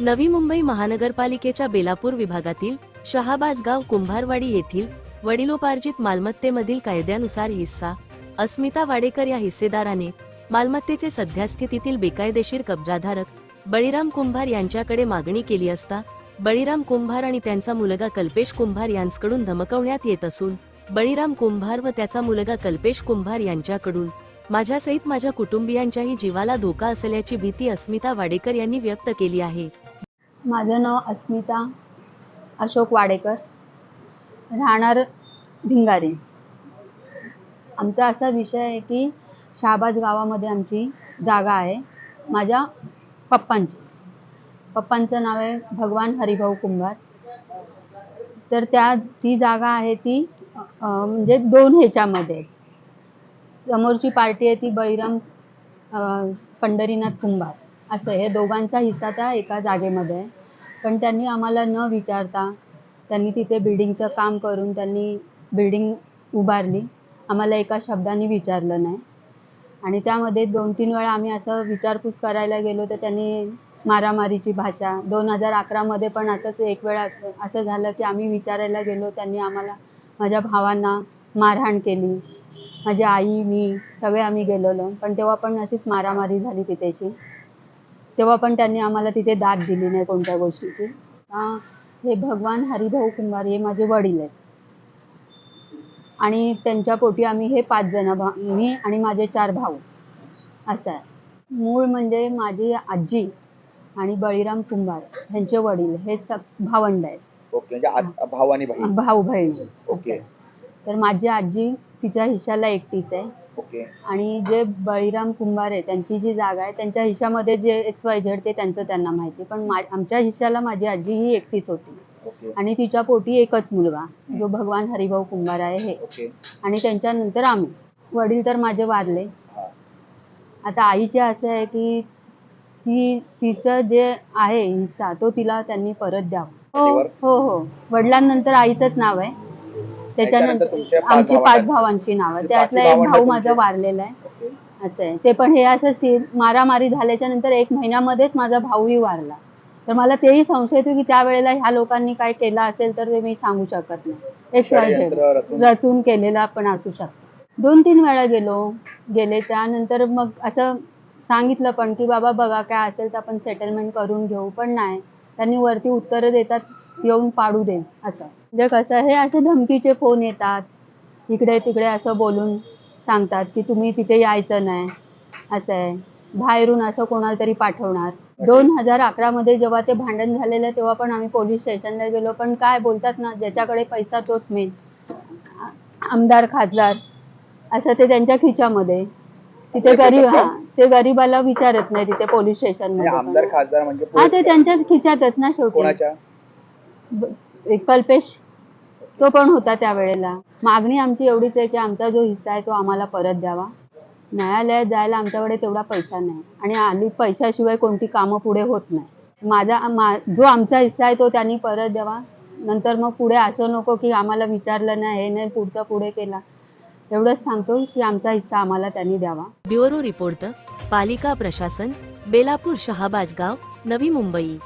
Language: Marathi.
नवी मुंबई महानगरपालिकेच्या बेलापूर विभागातील शहाबाजगाव कुंभारवाडी येथील वडिलोपार्जित मालमत्तेमधील कायद्यानुसार हिस्सा अस्मिता वाडेकर या हिस्सेदाराने मालमत्तेचे सध्यास्थितीतील बेकायदेशीर कब्जाधारक बळीराम कुंभार यांच्याकडे मागणी केली असता बळीराम कुंभार आणि त्यांचा मुलगा कल्पेश कुंभार यांच्याकडून धमकवण्यात येत असून बळीराम कुंभार व त्याचा मुलगा कल्पेश कुंभार यांच्याकडून माझ्यासहित माझ्या कुटुंबियांच्याही जीवाला धोका असल्याची भीती अस्मिता वाडेकर यांनी व्यक्त केली आहे. माझं नाव अस्मिता अशोक वाडेकर. राहणार भिंगारी. आमचा असा विषय आहे की शाहबाज गावामध्ये आमची जागा आहे. माझ्या पप्पांची. पप्पांचं नाव आहे भगवान हरिभाऊ कुंभार. तर त्या ती जागा आहे ती म्हणजे दोन ह्याच्यामध्ये. आहे. समोरची पार्टी आहे ती बळीराम पंढरीनाथ कुंभार. असं हे दोघांचा हिस्सा त्या एका जागेमध्ये आहे. पण त्यांनी आम्हाला न विचारता त्यांनी तिथे बिल्डिंगचं काम करून त्यांनी बिल्डिंग उभारली. आम्हाला एका शब्दाने विचारलं नाही. आणि त्यामध्ये दोन तीन वेळा आम्ही असं विचारपूस करायला गेलो तर त्यांनी मारामारीची भाषा दोन हजार अकरामध्ये पण असंच एक वेळा असं झालं की आम्ही विचारायला गेलो त्यांनी आम्हाला माझ्या भावांना मारहाण केली. माझी आई मी सगळे आम्ही गेलेलो. पण तेव्हा पण अशीच मारामारी झाली तिथेची तेव्हा पण त्यांनी आम्हाला तिथे दाद दिली नाही कोणत्या गोष्टीची. हा, भगवान हरिभाऊ कुंभार हे माझे वडील आहेत. आणि त्यांच्या पोटी आम्ही हे पाच जण भा मी आणि माझे चार भाऊ. असं आहे. मूळ म्हणजे माझी आजी आणि बळीराम कुंभार यांचे वडील हे सक भावंड आहेत. म्हणजे भाऊ आणि बहीण. भाऊ बहीण. ओके. तर माझी आजी तिच्या हिशाला एकटीच आहे. ओके. आणि जे बळीराम कुंभार आहे त्यांची जी जागा आहे त्यांच्या हिशामध्ये जे एक्स वाय झेड ते त्यांचं त्यांना माहिती पण मा आमच्या हिशाला माझी आजी ही एकटीच होती. ओके. आणि तिच्या पोटी एकच मुलगा जो भगवान हरिभाऊ कुंभार आहे हे. ओके. आणि त्यांच्यानंतर आम्ही. वडील तर माझे वारले. हा. आता आईचे असं आहे की ती तिचं जे आहे हिस्सा तो तिला त्यांनी परत द्यावा. हो? हो हो. वडिलांनंतर आईचंच नाव आहे. त्याच्यानंतर आमची पाच भावांची नावं. म्हणजे त्यातला एक भाऊ माझा? वारलेला आहे. असं आहे. ते पण हे असं मारामारी झाल्याच्यानंतर एक महिन्यामध्येच माझा भाऊही वारला. तर मला तेही संशय येतो की त्यावेळेला ह्या लोकांनी काय केलं असेल तर ते मी सांगू शकत नाही. एक षडयंत्र रचून- रचून केलेला पण असू शकतो. दोन तीन वेळा गेलो. गेले त्यानंतर मग असं सांगितलं पण की बाबा बघा काय असेल तर आपण सेटलमेंट करून घेऊ. पण नाही. त्यांनी वरती उत्तरं देतात. येऊन पाडू दे असं. म्हणजे कसं हे असे धमकीचे फोन येतात. इकडे तिकडे असं बोलून सांगतात की तुम्ही तिथे यायचं नाही असं आहे. बाहेरून असं कोणाला तरी पाठवणार. दोन हजार अकरामध्ये जेव्हा ते भांडण झालेलं तेव्हा पण आम्ही पोलीस स्टेशनला गेलो. पण काय बोलतात ना ज्याच्याकडे पैसा तोच मेन आमदार खासदार असं ते त्यांच्या खिच्यामध्ये. तिथे असं गरीब हा? ते गरीबाला विचारत नाही तिथे पोलीस स्टेशन म्हणजे आमदारमध्ये म्हणजे हा ते त्यांच्याच खिच्यातच ना शेवटी. कल्पेश तो पण होता त्यावेळेला. मागणी आमची एवढीच आहे की आमचा जो हिस्सा आहे तो आम्हाला परत द्यावा. न्यायालयात जायला आमच्याकडे तेवढा पैसा नाही आणि आली पैशाशिवाय कोणती कामं पुढे होत नाही. माझा मा जो आमचा हिस्सा आहे तो त्यांनी परत द्यावा. नंतर मग पुढे असं नको की आम्हाला विचारलं नाही हे नाही पुढचं पुढे केला. एवढंच सांगतो की आमचा हिस्सा आम्हाला त्यांनी द्यावा. ब्युरो रिपोर्ट पालिका प्रशासन बेलापूर शहाबाजगाव नवी मुंबई.